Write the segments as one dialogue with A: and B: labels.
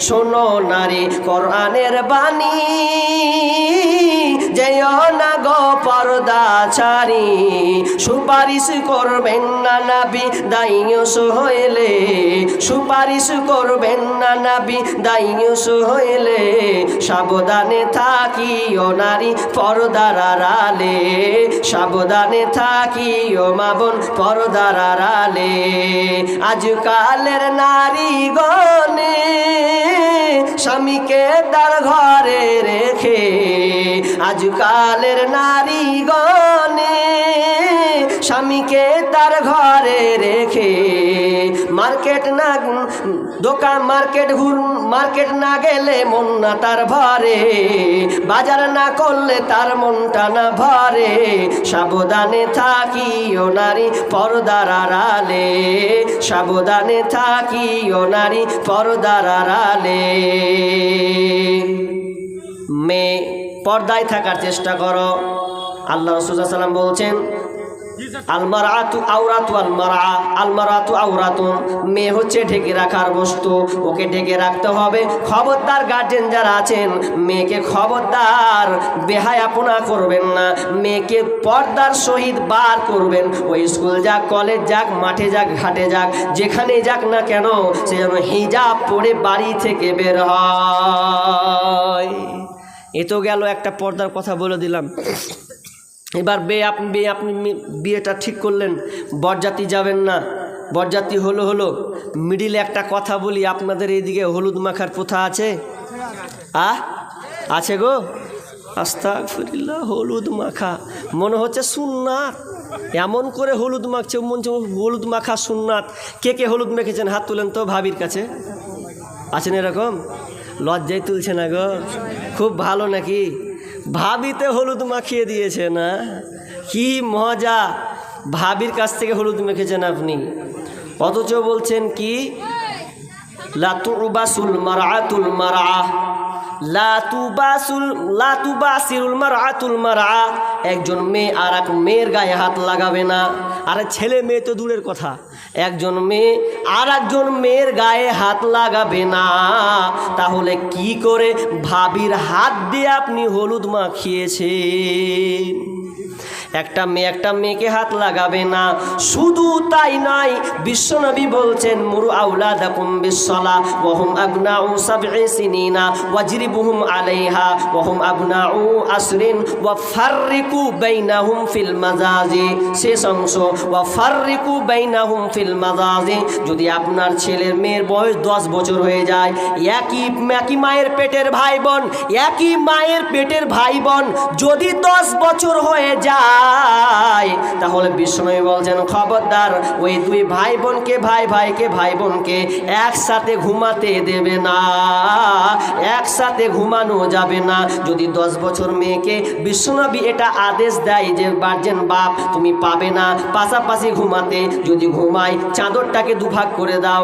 A: শোনো নারী কোরআনের বাণী। যেও না গো পর্দা ছাড়ি, সুপারিশ করবেন না নাবি দাইয়স হইলে, সুপারিশ করবেন না নাবি দাইয়স হইলে, সাবধানে থাকি ও নারী পর্দার আড়ালে, সাবধানে থাকি ও মাবন পর্দার আড়ালে। আজকালের নারী গনে স্বামীকে তার ঘরে রেখে আজকালের নারী গনে স্বামীকে তার ঘরে রেখে মার্কেট না, দোকান মার্কেট ঘুর মার্কেট না গেলে মন না তার ভরে, বাজার না করলে তার মনটা না ভরে, সাবধানে থাকি ও নারী পর্দার আড়ালে, সাবধানে থাকি ও নারী পর্দার আড়ালে। মেয়ে পর্দায় থাকার চেষ্টা করো। আল্লাহ সাল্লাম বলছেন আলমারা মেয়ে হচ্ছে রাখার বস্তু, ওকে রাখতে হবে। খবরদার গার্জেন যারা আছেন, মেয়েকে খবরদার করবেন না, মেয়েকে পর্দার সহিত বার করবেন। ওই স্কুল যাক, কলেজ যাক, মাঠে যাক, ঘাটে যাক, যেখানে যাক না কেন, সে যেন হিজাব পরে বাড়ি থেকে বের হয়। এ তো গেল একটা পর্দার কথা বলে দিলাম। এবার বে আপনি বে আপনি বিয়েটা ঠিক করলেন, বরযাত্রী যাবেন না। বরযাত্রী হলো হলো। মিডিলে একটা কথা বলি, আপনাদের এইদিকে হলুদ মাখার প্রথা আছে? আহ আছে গো? আস্তা ফিরিল্লা হলুদ মাখা। মনে হচ্ছে সুন্নাত। এমন করে হলুদ মাখছে, মন হলুদ মাখা সুন্নাত। কে কে হলুদ মেখেছেন? হাত তুলেন তো ভাবির কাছে। আছেন এরকম? লজ্জায় তুলছে না গো। খুব ভালো নাকি? ভাবিতে হলুদ মাখিয়ে দিয়েছে না? কি মজা। ভাবির কাছ থেকে হলুদ মেখেছেন আপনি। অথচ বলছেন কি? লাতুবাসুল মারাতুল মারা। লাতুবাসুল লাতুবাসিরুল মারাতুল মারা। একজন মেয়ে আর এক মেয়ের গায়ে হাত লাগাবে না। আরে ছেলে মেয়ে তো দূরের কথা। একজন মেয়ে আর একজন মেয়ের গায়ে হাত লাগাবে না। তাহলে কি করে ভাবির হাত দিয়ে আপনি হলুদ মাখিয়েছেন? একটা মেয়ে, একটা মেয়েকে হাত লাগাবে না। শুধু তাই নয়, বিশ্বনবী বলছেন, মুরু আউলা দাকুম বিশ্বলা ওহম আবনা উ সাবঈ সিনিনা, ওয়াজরিবুহুম আলাইহা ওহম আবনা উ আসরিন, ওয়া ফাররিকু বাইনাহুম ফিল মাজাজি শেষ অংশ, ওয়া ফাররিকু বাইনাহুম ফিল মাজাজি যদি আপনার ছেলের মেয়ের বয়স দশ বছর হয়ে যায়, একই একই মায়ের পেটের ভাই বোন, একই মায়ের পেটের ভাই বোন যদি দশ বছর হয়ে যায় তাহলে বিষ্ণু বলছেন, খবরদার, ওই দুই ভাই বোনকে ভাই ভাইকে ভাই বোনকে একসাথে ঘুমাতে দেবে না। একসাথে ঘুমানো যাবে না। যদি দশ বছর মেয়েকে বিশ্বনবী এটা আদেশ দেয় যে গার্জেন বাপ, তুমি পাবে না। পাশাপাশি ঘুমাতে, যদি ঘুমায়, চাদরটাকে দুভাগ করে দাও।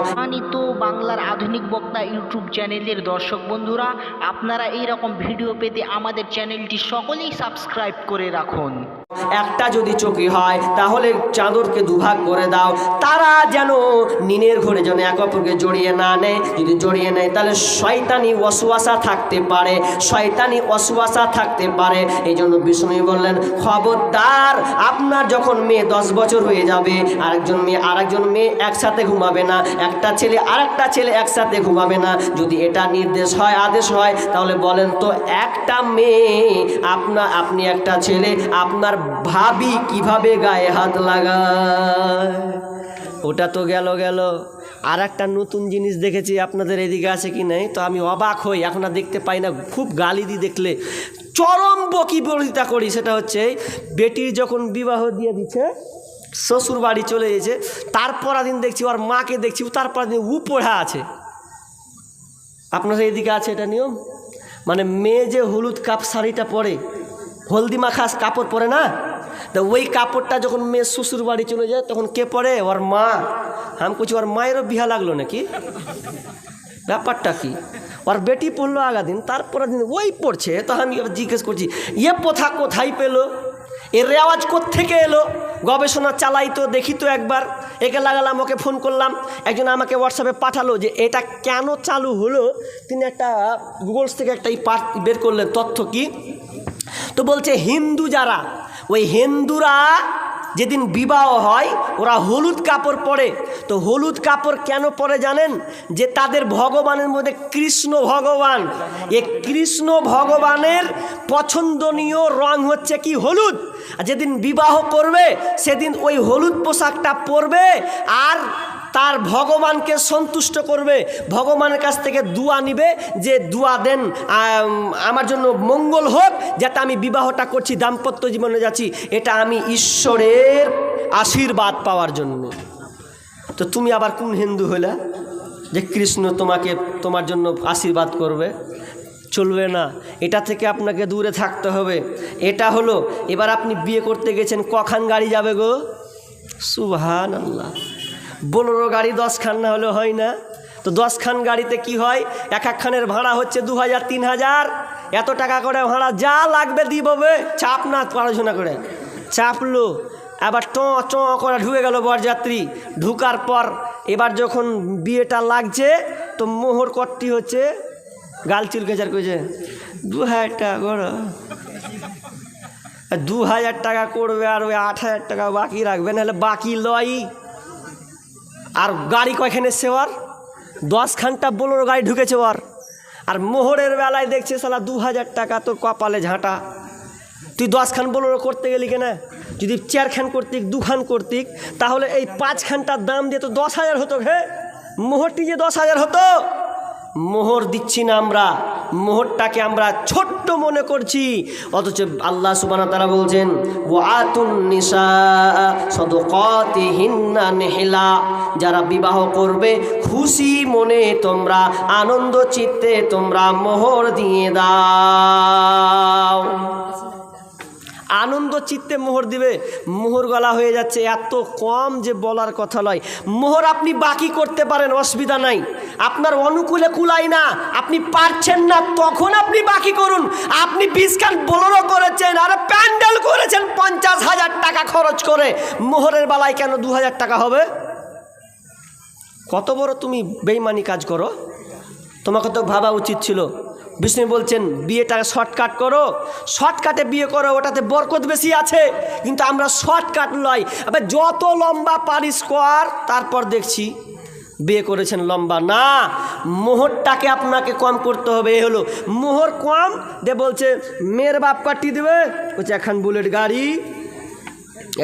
B: বাংলার আধুনিক বক্তা ইউটিউব চ্যানেলের দর্শক বন্ধুরা, আপনারা এই রকম ভিডিও পেতে আমাদের চ্যানেলটি সকলেই সাবস্ক্রাইব করে রাখুন।
A: একটা যদি চকি হয়, তাহলে চাদরকে দুভাগ করে দাও। তারা যেন নিনের ঘরে যেন এক অপরকে জড়িয়ে না নেয়। যদি জড়িয়ে নেয়, তাহলে শয়তানি অসুয়াশা থাকতে পারে। শয়তানি অসুয়াশা থাকতে পারে। এই জন্য বিষ্ণু বললেন, খবরদার, আপনার যখন মেয়ে দশ বছর হয়ে যাবে, আরেকজন মেয়ে আরেকজন মেয়ে একসাথে ঘুমাবে না। একটা ছেলে আরেকটা ছেলে একসাথে ঘুমাবে না। যদি এটা নির্দেশ হয়, আদেশ হয়, তাহলে বলেন তো একটা মেয়ে, আপনা, আপনি একটা ছেলে, আপনার ভাবি কীভাবে গায়ে হাত লাগায়? ওটা তো গেল গেল। আর একটা নতুন জিনিস দেখেছি, আপনাদের এদিকে আছে কি নাই? তো আমি অবাক হই, এখন আর দেখতে পাই না, খুব গালি দি দেখলে। চরম বকি বলিতা করি, সেটা হচ্ছে বেটির যখন বিবাহ দিয়ে দিচ্ছে শ্বশুর বাড়ি চলে গেছে তারপর দিন দেখছি, ওর মাকে দেখছি তারপর দিন উ পড়া আছে। আপনাদের এদিকে আছে এটা নিয়ম? মানে মেয়ে যে হলুদ কাপ শাড়িটা পরে, হলদি মাখা কাপড় পরে না? তা ওই কাপড়টা যখন মেয়ে শ্বশুর বাড়ি চলে যায়, তখন কে পরে? ওর মা। আমি করছি ওর মায়েরও বিহা লাগল নাকি? ব্যাপারটা কি? ওর বেটি পড়ল আগা দিন তারপরে দিন ওই পড়ছে। তো আমি জিজ্ঞেস করছি ইয়ে প্রথা কোথায় পেল? এর রেওয়াজ থেকে এলো? গবেষণা চালাই তো দেখি তো একবার। একে লাগালাম, ওকে ফোন করলাম। একজন আমাকে হোয়াটসঅ্যাপে পাঠালো যে, এটা কেন চালু হলো? তিনি একটা গুগলস থেকে একটা এই পার্ট বের করলেন, তথ্য কি? তো বলছে, হিন্দু যারা, ওই হিন্দুরা যেদিন বিবাহ হয়, ওরা হলুদ কাপড় পরে। তো হলুদ কাপড় কেন পরে জানেন? যে তাদের ভগবানের মধ্যে কৃষ্ণ ভগবান। এ কৃষ্ণ ভগবানের পছন্দনীয় রং হচ্ছে কি হলুদ। যেদিন বিবাহ করবে, সেদিন ওই হলুদ পোশাকটা পরবে, আর তার ভগবানকে সন্তুষ্ট করবে, ভগবানের কাছ থেকে দুয়া নিবে যে দুয়া দেন আমার জন্য মঙ্গল হোক, যাতে আমি বিবাহটা করছি, দাম্পত্য জীবনে যাচ্ছি, এটা আমি ঈশ্বরের আশীর্বাদ পাওয়ার জন্য। তো তুমি আবার কোন হিন্দু হইলা? যে কৃষ্ণ তোমাকে তোমার জন্য আশীর্বাদ করবে। চলবে না, এটা থেকে আপনাকে দূরে থাকতে হবে। এটা হলো, এবার আপনি বিয়ে করতে গেছেন, কখান গাড়ি যাবে গো? সুবহান আল্লাহ বোলেরো গাড়ি দশ খান না হলে হয় না। তো দশ খান গাড়িতে কি হয়? এক এক খানের ভাড়া হচ্ছে দু হাজার তিন হাজার এত টাকা করে ভাড়া যা লাগবে দিববে চাপ না, পড়াশোনা করে। চাপলো। আবার ট ট করে ঢুকে গেল বরযাত্রী। ঢুকার পর এবার যখন বিয়েটা লাগছে, তো মোহর কটটি হচ্ছে গাল চুলকেচার করেছে। দু হাজার টাকা করো দু হাজার টাকা করবে আর ওই আট হাজার টাকা বাকি রাখবে, নাহলে বাকি লয় আর গাড়ি কয়খানে সেওয়ার দশ খানটা বোলোর গাড়ি ঢুকেছে ওর। আর মোহরের বেলায় দেখছে সালা দু হাজার টাকা তোর কপালে ঝাঁটা। তুই দশখান বোলোরো করতে গেলি কেনা? যদি চারখান করতিক দু খান করতিক, তাহলে এই পাঁচ খানটার দাম দিয়ে তো দশ হাজার হতো হে। মোহরটি যে দশ হাজার হতো। মোহর দিচ্ছি না আমরা। মোহরটাকে আমরা ছোট্ট মনে করছি। অথচ আল্লাহ সুবানা তারা বলছেন, ওয়াতুন নিসা সদকাতিহিন্না নেহেলা। যারা বিবাহ করবে, খুশি মনে তোমরা, আনন্দ চিত্তে তোমরা মোহর দিয়ে দাও। আনন্দ চিত্তে মোহর দিবে, মোহর গলা হয়ে যাচ্ছে, এত কম যে বলার কথা নয়। মোহর আপনি বাকি করতে পারেন, অসুবিধা নাই। আপনার অনুকূলে কুলাই না, আপনি পারছেন না, তখন আপনি বাকি করুন। আপনি বিস্কান বোলরও করেছেন, আর প্যান্ডেল করেছেন পঞ্চাশ হাজার টাকা খরচ করে। মোহরের বেলায় কেন দু হাজার টাকা হবে? কত বড় তুমি বেইমানি কাজ করো? তোমাকে তো ভাবা উচিত ছিল বিষ্ণু বলছেন বিয়েটা শর্টকাট করো। শর্টকাটে বিয়ে করো, ওটাতে বরকত বেশি আছে। কিন্তু আমরা শর্টকাট লয় আবার যত লম্বা পারিস কর তারপর দেখছি বিয়ে করেছেন লম্বা। না, মোহরটাকে আপনাকে কম করতে হবে। এ হলো, মোহর কম, দে বলছে, মেয়ের বাপ কাটি দেবে। বলছে, এখন বুলেট গাড়ি।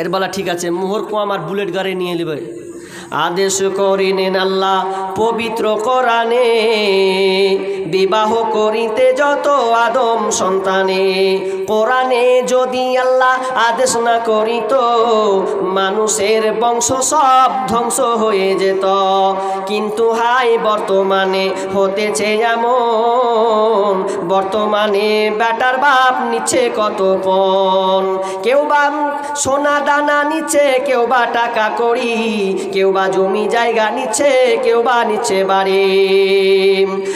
A: এর বলা ঠিক আছে, মোহর কম আর বুলেট গাড়ি নিয়ে নেবে। আদেশ করিনেন আল্লাহ, পবিত্র কোরআনে। বিবাহ করিতে যত আদম সন্তানে, কোরআনে যদি আল্লাহ আদেশ না করিত, মানুষের বংশ সব ধ্বংস হয়ে যেত। কিন্তু হাই, বর্তমানে হতেছে এমন, বর্তমানে বেটার বাপ নিচ্ছে কত পণ কেউ বা সোনা দানা নিচ্ছে, কেউ বা টাকা করি কেউ বা জমি জায়গা নিচ্ছে কেউ বা নিচ্ছে বাড়ি।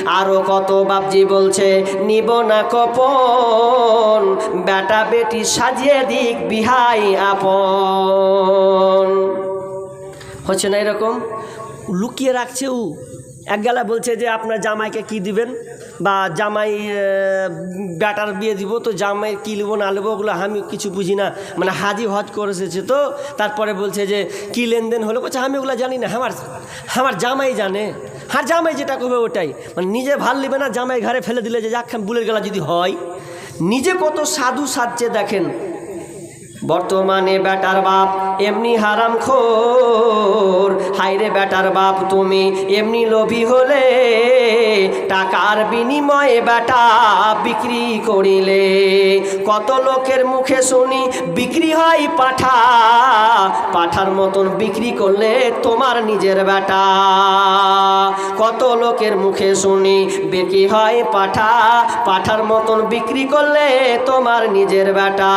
A: আরও কত বাপজি বলছে, নিব না কপন, বেটা বেটি সাজিয়ে দিক বিহাই আপন। হচ্ছে না এরকম? লুকিয়ে রাখছে ও। এক গেলা বলছে যে আপনার জামাইকে কি দিবেন? বা জামাই বেটার বিয়ে দিব, তো জামাই কী নেব না নেব ওগুলো আমি কিছু বুঝি না। মানে হাজি হজ করে এসেছে তো, তারপরে বলছে যে কি লেনদেন হলো? বলছে, আমি ওগুলো জানি না, আমার আমার জামাই জানে হ্যাঁ জামাই যেটা করবে ওটাই। মানে নিজে ভালো নেবে না, জামাই ঘরে ফেলে দিলে যে যাক, বুলের গেলা যদি হয়। নিজে কত সাধু সাজছে দেখেন বর্তমানে বেটার বাপ এমনি হারাম খোর হাইরে বেটার বাপ তুমি এমনি লোভী হলে টাকার বিনিময়ে বেটা বিক্রি করিলে। কত লোকের মুখে শুনি বিক্রি হয় পাঠা, পাঠার মতন বিক্রি করলে তোমার নিজের বেটা। কত লোকের মুখে শুনি বিক্রি হয় পাঠা, পাঠার মতন বিক্রি করলে তোমার নিজের বেটা।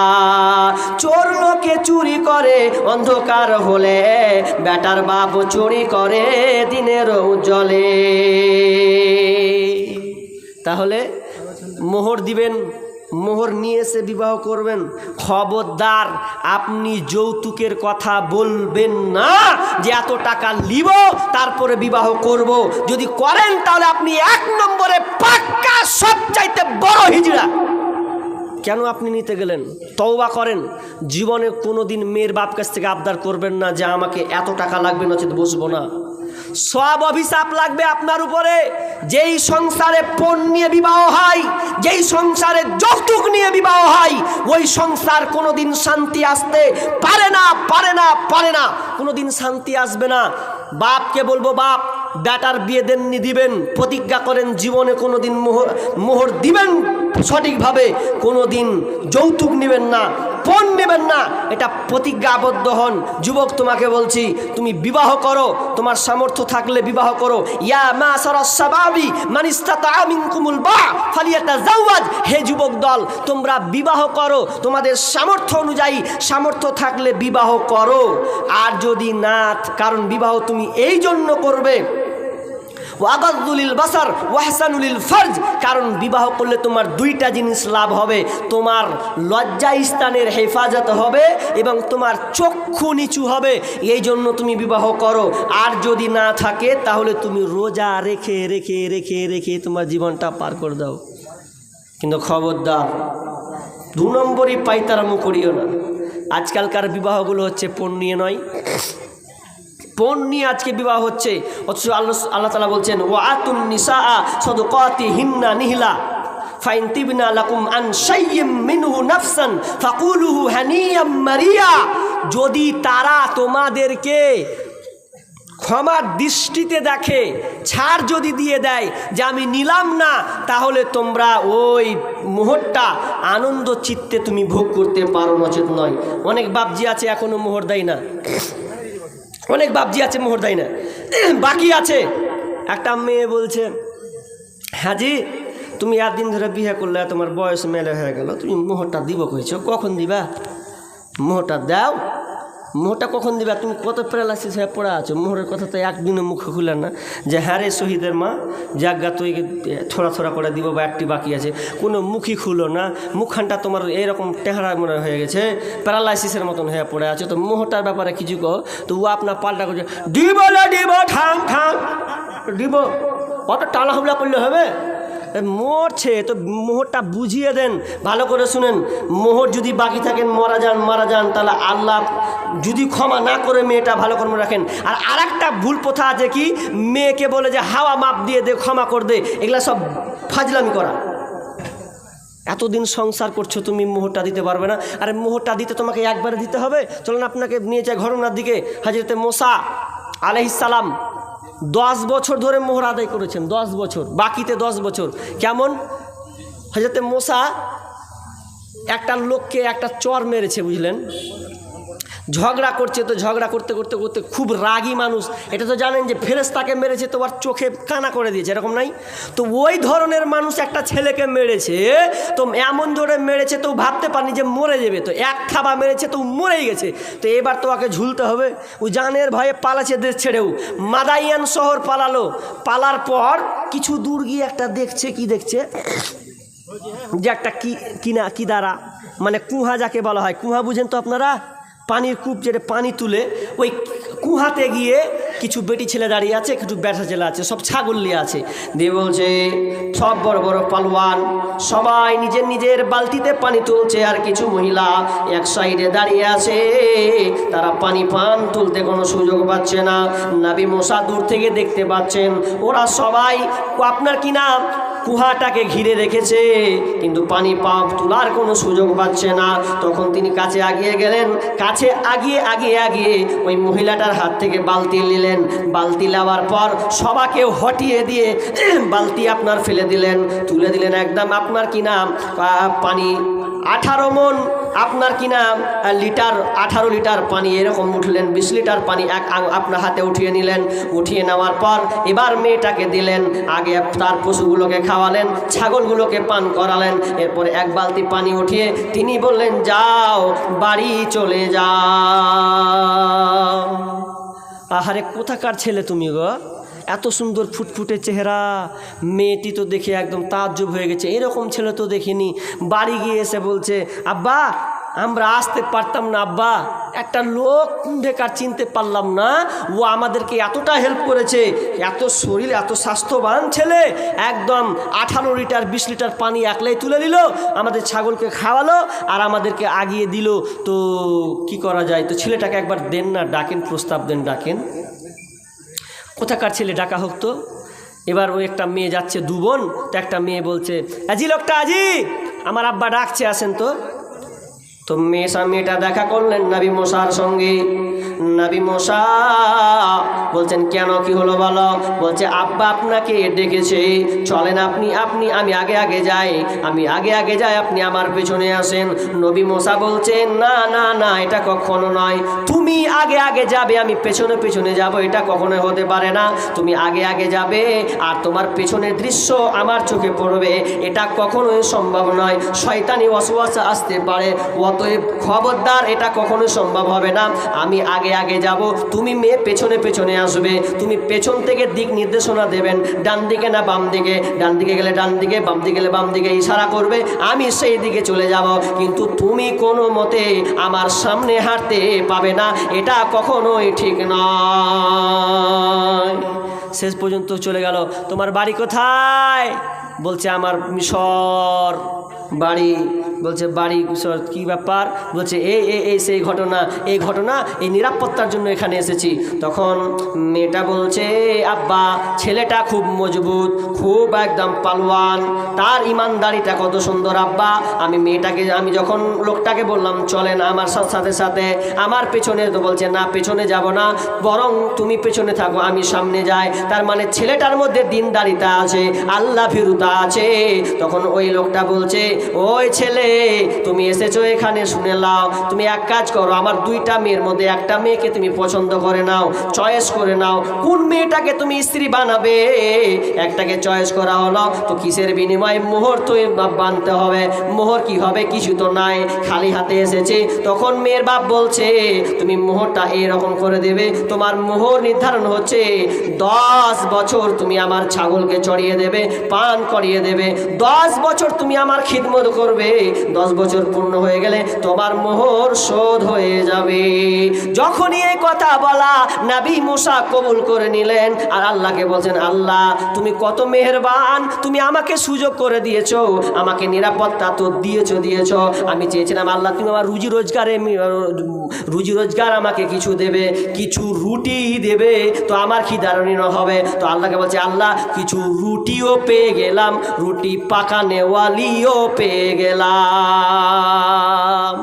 A: চোর লোকে চুরি করে, অন্ধকার হলে বেটার বাপ চুরি করে দিনের উজ্জ্বলে। তাহলে মোহর দিবেন, মোহর নিয়ে এসে বিবাহ করবেন। খবরদার, আপনি যৌতুকের কথা বলবেন না যে এত টাকা লিব, তারপরে বিবাহ করব। যদি করেন তাহলে আপনি এক নম্বরে পাক্কা সবচাইতে বড় হিজড়া। কেন আপনি নিতে গেলেন? তওবা করেন। জীবনে কোনো দিন মেয়ের বাপ কাছ থেকে আবদার করবেন না যে আমাকে এত টাকা লাগবে, নচেত বসবো না। সব অভিশাপ লাগবে আপনার উপরে। যেই সংসারে পণ নিয়ে বিবাহ হয়, যেই সংসারে যৌতুক নিয়ে বিবাহ হয়, ওই সংসার কোনোদিন শান্তি আসতে পারে না পারে না পারে না। কোনোদিন শান্তি আসবে না। বাপকে বলব, বাপ, বেটার বিয়ে দেননি, দিবেন। প্রতিজ্ঞা করেন, জীবনে কোনোদিন মোহর মোহর দিবেন সঠিকভাবে কোনো দিন যৌতুক নেবেন না, পণ নেবেন না। এটা প্রতিজ্ঞাবদ্ধ হন। যুবক, তোমাকে বলছি, তুমি বিবাহ করো, তোমার সামর্থ্য থাকলে বিবাহ করো। ইয়া মা মানিস্তাতা মিনকুমুল বা ফালিয়াতা জাওয়াজ হে যুবক দল, তোমরা বিবাহ করো, তোমাদের সামর্থ্য অনুযায়ী সামর্থ্য থাকলে বিবাহ করো। আর যদি না, কারণ বিবাহ তুমি এই জন্য করবে ওয়াগাদুলিল বাসার, ওয়াহসানুলিল ফরজ। কারণ বিবাহ করলে তোমার দুইটা জিনিস লাভ হবে। তোমার লজ্জা স্থানের হেফাজত হবে এবং তোমার চক্ষু নিচু হবে। এই জন্য তুমি বিবাহ করো। আর যদি না থাকে, তাহলে তুমি রোজা রেখে রেখে রেখে রেখে তোমার জীবনটা পার করে দাও। কিন্তু খবরদার, দু নম্বরই পাইতারামো করিও না। আজকালকার বিবাহগুলো হচ্ছে পণ নিয়ে নয়। পণ নিয়ে আজকে বিবাহ হচ্ছে। অথচ আল্লাহ আল্লাহ তালা বলছেন ও আতুন নিসা সদকাতি হিন্না নিহিলা, ফাইন তিবনা লাকুম আন শাইয়্যিম মিনহু নাফসান ফাকুলুহু হানিয়াম মারিয়া। যদি তারা তোমাদেরকে ক্ষমার দৃষ্টিতে দেখে, ছাড় যদি দিয়ে দেয় যে আমি নিলাম না, তাহলে তোমরা ওই মোহরটা আনন্দ চিত্তে তুমি ভোগ করতে পারো, নচেত নয়। অনেক বাপজি আছে এখনও মোহর দেয় না। অনেক বাপজি আছে মোহর দেয় না। বাকি আছে। একটা মেয়ে বলছে, হাজি, তুমি দিন ধরে বিয়ে করলে, তোমার বয়স মেলে হয়ে গেল, তুমি মোহরটা দিব কইছো কখন দিবা? মোহরটা দাও। মোহরটা কখন দিবে? তুমি কত প্যারালাইসিস হয়ে পড়া আছো? মোহরের কথা তো একদিনও মুখ খুলে না। যে হ্যাঁ রে শহীদের মা জাগা তুই থোড়া থোড়া করে দিব বা একটি বাকি আছে। কোনো মুখই খুলো না। মুখখানটা তোমার এইরকম টেহারা মনে হয়ে গেছে। প্যারালাইসিসের মতন হয়ে পড়ে আছে। তো মোহরটার ব্যাপারে কিছু কো তো ও আপনার পাল্টা করছে দিব না, দিব ঠাং ঠাং দিব। অত টালা হামলা করলে হবে? মরছে, তো মোহরটা বুঝিয়ে দেন, ভালো করে শুনেন। মোহর যদি বাকি থাকেন, মারা যান মারা যান, তাহলে আল্লাহ যদি ক্ষমা না করে মেয়েটা ভালো কর্ম রাখেন। আর আরেকটা ভুল প্রথা আছে কি? মেয়েকে বলে যে, হাওয়া মাপ দিয়ে দে, ক্ষমা কর দে, এগুলা সব ফাজলামি করা। এতদিন সংসার করছ, তুমি মোহরটা দিতে পারবে না। আরে, মোহরটা দিতে তোমাকে একবারে দিতে হবে? চলুন আপনাকে নিয়ে যায় ঘটনার দিকে, হাজরতে মোসা আলহিসাল্লাম দশ বছর ধরে মোহর আদায় করেছেন, দশ বছর, বাকিতে দশ বছর। কেমন? হজরতে মোসা একটা লোককে একটা চর মেরেছে, বুঝলেন? ঝগড়া করছে তো ঝগড়া করতে করতে করতে খুব রাগী মানুষ। এটা তো জানেন যে ফেরেস্তাকে মেরেছে তো আর চোখে কানা করে দিয়েছে, এরকম নাই? তো ওই ধরনের মানুষ একটা ছেলেকে মেরেছে, তো এমন জোরে মেরেছে তো ভাবতে পারেনি যে মরে যাবে। তো এক থাবা মেরেছে তো মরেই গেছে। তো এবার তো ওকে ঝুলতে হবে। ও জানের ভয়ে পালাচ্ছে দেশ ছেড়েও। মাদাইয়ান শহর পালালো। পালার পর কিছু দূর গিয়ে একটা দেখছে, কি দেখছে? যে একটা কি কিনা কি দ্বারা মানে কুহা যাকে বলা হয়। কুহা বুঝেন তো আপনারা? পানির কূপ যেটা পানি তুলে, ওই কুহাতে গিয়ে কিছু বেটি ছেলে দাঁড়িয়ে আছে, কিছু ব্যাটা ছেলে আছে, সব ছাগল নিয়ে আছে। দিয়ে বলছে, সব বড় বড় পালোয়ান, সবাই নিজের নিজের বালতিতে পানি তুলছে, আর কিছু মহিলা এক সাইডে দাঁড়িয়ে আছে। তারা পানি পান তুলতে কোনো সুযোগ পাচ্ছে না। নাবি মশা দূর থেকে দেখতে পাচ্ছেন, ওরা সবাই, আপনার কি নাম? কুহাটাকে ঘিরে রেখেছে, কিন্তু পানি পাম্প তোলার কোনো সুযোগ পাচ্ছে না। তখন তিনি কাছে আগিয়ে গেলেন। কাছে আগিয়ে আগিয়ে আগিয়ে ওই মহিলাটার হাত থেকে বালতি নিলেন। বালতি নেওয়ার পর সবাকে হটিয়ে দিয়ে বালতি আপনার ফেলে দিলেন। তুলে দিলেন একদম আপনার কি নাম? পানি আঠারো মন, আপনার কি নাম? লিটার, আঠারো লিটার পানি এরকম উঠলেন, বিশ লিটার পানি এক আপনার হাতে উঠিয়ে নিলেন, উঠিয়ে নেওয়ার পর এবার মেয়েটাকে দিলেন, আগে তার পশুগুলোকে খাওয়ালেন, ছাগলগুলোকে পান করালেন, এরপরে এক বালতি পানি উঠিয়ে তিনি বললেন, যাও, বাড়ি চলে যাও। আহারে, কোথাকার ছেলে তুমি গো? এত সুন্দর ফুটফুটে চেহারা। মেয়েটি তো দেখে একদম তাজ্জব হয়ে গেছে। এরকম ছেলে তো দেখিনি। বাড়ি গিয়ে এসে বলছে, আব্বা, আমরা আসতে পারতাম না, আব্বা। একটা লোক বেকার চিনতে পারলাম না। ও আমাদেরকে এতটা হেল্প করেছে। এত শরীর, এত স্বাস্থ্যবান ছেলে। একদম আঠারো লিটার, বিশ লিটার পানি একলাই তুলে দিল আমাদের ছাগলকে খাওয়ালো আর আমাদেরকে আগিয়ে দিল। তো কি করা যায়? তো ছেলেটাকে একবার দেন না, ডাকেন, প্রস্তাব দেন, ডাকেন। কোথাকার ছেলে ডাকা হোক তো? এবার ওই একটা মেয়ে যাচ্ছে, দু বোন, তো একটা মেয়ে বলছে, আজি লোকটা, আজি! আমার আব্বা ডাকছে, আসেন তো। তো মেয়ে মেয়েটা দেখা করলেন নাবি মশার সঙ্গে। নাবি মশা বলছেন, কেন কি হলো বলো? বলছে, আব্বা আপনাকে ডেকেছে। চলেন আপনি আপনি, আমি আগে আগে যাই। আমি আগে আগে যাই, আপনি আমার পেছনে আসেন। নবী মশা বলছেন, না না না, এটা কখনো নয়। তুমি আগে আগে যাবে, আমি পেছনে পেছনে যাব, এটা কখনো হতে পারে না। তুমি আগে আগে যাবে, আর তোমার পেছনের দৃশ্য আমার চোখে পড়বে, এটা কখনোই সম্ভব নয়। শয়তানি ওয়াসওয়াসা আসতে পারে, অতএব খবরদার, এটা কখনোই সম্ভব হবে না। আমি আগে আগে আগে যাব। তুমি মেয়ে পেছনে পেছনে আসবে। তুমি পেছন থেকে দিক নির্দেশনা দেবেন। ডান দিকে না বাম দিকে? ডান দিকে গেলে ডান দিকে, বাম দিকে গেলে বাম দিকে ইশারা করবে। আমি সেই দিকে চলে যাব। কিন্তু তুমি কোনো মতে আমার সামনে হাঁটতে পাবে না। এটা কখনোই ঠিক নয়। শেষ পর্যন্ত চলে গেল। তোমার বাড়ি কোথায়? বলছে আমার মিশর বাড়ি। বলছে, বাড়ি কী ব্যাপার? বলছে, এই এই সেই ঘটনা, এই ঘটনা, এই নিরাপত্তার জন্য এখানে এসেছি। তখন মেয়েটা বলছে আব্বা, ছেলেটা খুব মজবুত, খুব একদম পালোয়ান। তার ইমানদারিটা কত সুন্দর আব্বা। আমি মেয়েটাকে, আমি যখন লোকটাকে বললাম, চলেন আমার সাথে সাথে, আমার পেছনে তো বলছে, না, পেছনে যাব না, বরং তুমি পেছনে থাকো, আমি সামনে যাই। তার মানে ছেলেটার মধ্যে দিনদারিতা আছে আল্লাহ ফিরুতা আছে। তখন ওই লোকটা বলছে, ওই ছেলে তুমি এসেছ এখানে, শুনে লাও তুমি এক কাজ করো, আমার দুইটা মেয়ের মধ্যে একটা মেয়েকে তুমি পছন্দ করে নাও, চয়েস করে নাও। কোন মেয়েটাকে তুমি স্ত্রী বানাবে? একটাকে চয়েস করা হলো, তো কিসের বিনিময়ে মোহর তো বানতে হবে? মোহর কি হবে? কিছু তো নাই, খালি হাতে এসেছে। তখন মেয়ের বাপ বলছে, তুমি মোহরটা এরকম করে দেবে, তোমার মোহর নির্ধারণ হচ্ছে দশ বছর তুমি আমার ছাগলকে চড়িয়ে দেবে, পান করিয়ে দেবে। দশ বছর তুমি আমার খিদমত করবে দশ বছর পূর্ণ হয়ে গেলে তোমার মোহর শোধ হয়ে যাবে। যখনই এই কথা বলা নাবি মুসা কবুল করে নিলেন আর আল্লাহকে বলছেন, আল্লাহ, তুমি কত মেহেরবান, তুমি আমাকে সুযোগ করে দিয়েছ, আমাকে নিরাপত্তা তো দিয়েছ দিয়েছ। আমি চেয়েছিলাম, আল্লাহ, তুমি আমার রুজি রোজগারে রুজি রোজগার আমাকে কিছু দেবে, কিছু রুটি দেবে, তো আমার কি দারণীয় হবে? তো আল্লাহকে বলছে, আল্লাহ, কিছু রুটিও পেয়ে গেলাম, রুটি পাকা নেওয়ালিও পেয়ে গেলাম। নাম